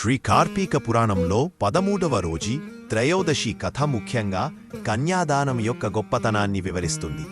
శ్రీ కార్తీక పురాణంలో పదమూడవ రోజి త్రయోదశి కథ ముఖ్యంగా కన్యాదానం యొక్క గొప్పతనాన్ని వివరిస్తుంది.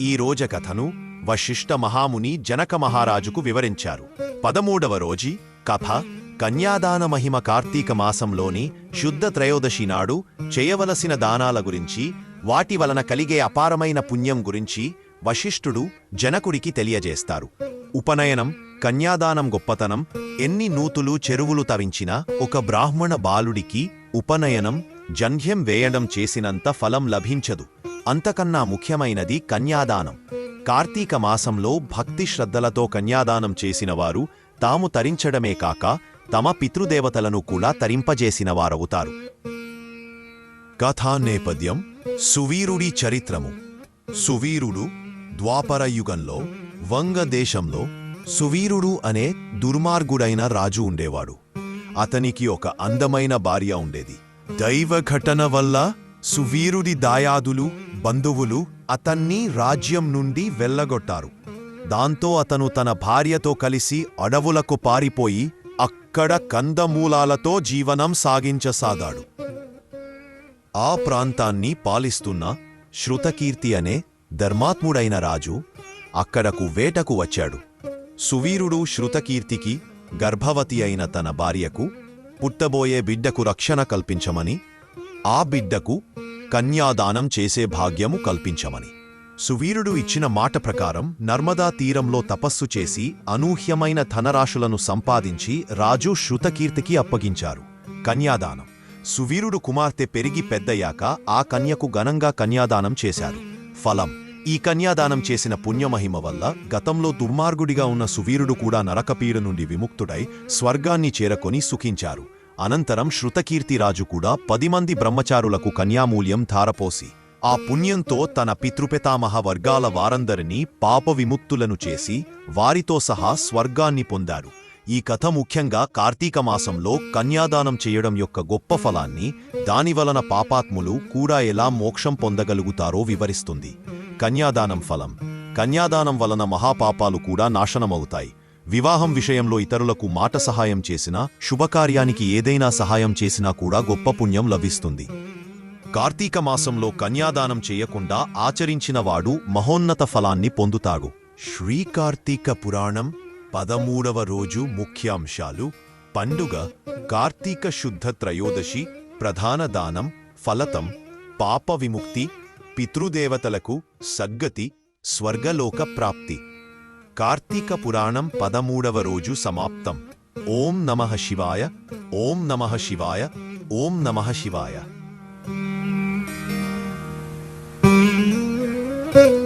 ఈ రోజ కథను వశిష్ఠ మహాముని జనక మహారాజుకు వివరించారు. పదమూడవ రోజి కథ కన్యాదాన మహిమ కార్తీక మాసంలోని శుద్ధ త్రయోదశి నాడు చేయవలసిన దానాల గురించి వాటి వలన కలిగే అపారమైన పుణ్యం గురించి వశిష్ఠుడు జనకుడికి తెలియజేస్తారు. ఉపనయనం కన్యాదానం గొప్పతనం ఎన్ని నూతులు చెరువులు తవించినా ఒక బ్రాహ్మణ బాలుడికి ఉపనయనం జంధ్యం వేయడం చేసినంత ఫలం లభించదు. అంతకన్నా ముఖ్యమైనది కన్యాదానం. కార్తీక మాసంలో భక్తి శ్రద్ధలతో కన్యాదానం చేసినవారు తాము తరించడమే కాక తమ పితృదేవతలను కూడా తరింపజేసినవారవుతారు. కథా నేపథ్యం సువీరుడి చరిత్రము. సువీరుడు ద్వాపరయుగంలో వంగదేశంలో వంగ దేశంలో సువీరుడు అనే దుర్మార్గుడైన రాజు ఉండేవాడు. అతనికి ఒక అందమైన భార్య ఉండేది. దైవ ఘటన వల్ల సువీరుడి దాయాదులు బంధువులు అతన్ని రాజ్యం నుండి వెళ్ళగొట్టారు. దాంతో అతను తన భార్యతో కలిసి అడవులకు పారిపోయి అక్కడ కందమూలాలతో జీవనం సాగించసాగాడు. ఆ ప్రాంతాన్ని పాలిస్తున్న శృతకీర్తి అనే ధర్మాత్ముడైన రాజు అక్కడకు వేటకు వచ్చాడు. సువీరుడు శృతకీర్తికి గర్భవతి అయిన తన భార్యకు పుట్టబోయే బిడ్డకు రక్షణ కల్పించమని ఆ బిడ్డకు కన్యాదానం చేసే భాగ్యము కల్పించమని. సువీరుడు ఇచ్చిన మాట ప్రకారం నర్మదా తీరంలో తపస్సు చేసి అనూహ్యమైన ధనరాశులను సంపాదించి రాజు శృతకీర్తికి అప్పగించారు. కన్యాదానం. సువీరుడు కుమార్తె పెరిగి పెద్దయ్యాక ఆ కన్యకు ఘనంగా కన్యాదానం చేశారు. ఫలం. ఈ కన్యాదానం చేసిన పుణ్యమహిమ వల్ల గతంలో దుర్మార్గుడిగా ఉన్న సువీరుడు కూడా నరకపీడ నుండి విముక్తుడై స్వర్గాన్ని చేరకొని సుఖించారు. అనంతరం శృతకీర్తిరాజు కూడా పది మంది బ్రహ్మచారులకు కన్యామూల్యం ధారపోసి ఆ పుణ్యంతో తన పితృపితామహ వర్గాల వారందరినీ పాప విముక్తులను చేసి వారితో సహా స్వర్గాన్ని పొందారు. ఈ కథ ముఖ్యంగా కార్తీక మాసంలో కన్యాదానం చేయడం యొక్క గొప్ప ఫలాన్ని దానివలన పాపాత్ములు కూడా ఎలా మోక్షం పొందగలుగుతారో వివరిస్తుంది. కన్యాదానం ఫలం. కన్యాదానం వలన మహాపాపాలు కూడా నాశనమవుతాయి. వివాహం విషయంలో ఇతరులకు మాట సహాయం చేసినా శుభకార్యానికి ఏదైనా సహాయం చేసినా కూడా గొప్ప పుణ్యం లభిస్తుంది. కార్తీక మాసంలో కన్యాదానం చేయకుండా ఆచరించినవాడు మహోన్నత ఫలాన్ని పొందుతాడు. శ్రీకార్తీక పురాణం పదమూడవ రోజు ముఖ్యాంశాలు. పండుగ కార్తీక శుద్ధ త్రయోదశి ప్రధాన దానం ఫలతం పాప విముక్తి పితృదేవతలకు సగ్గతి స్వర్గలోక ప్రాప్తి కార్తీక పురాణం పదమూడవ రోజు సమాప్తం ఓం నమ శివాయ ఓం నమ శివాయ ఓం నమ శివాయ Thank you.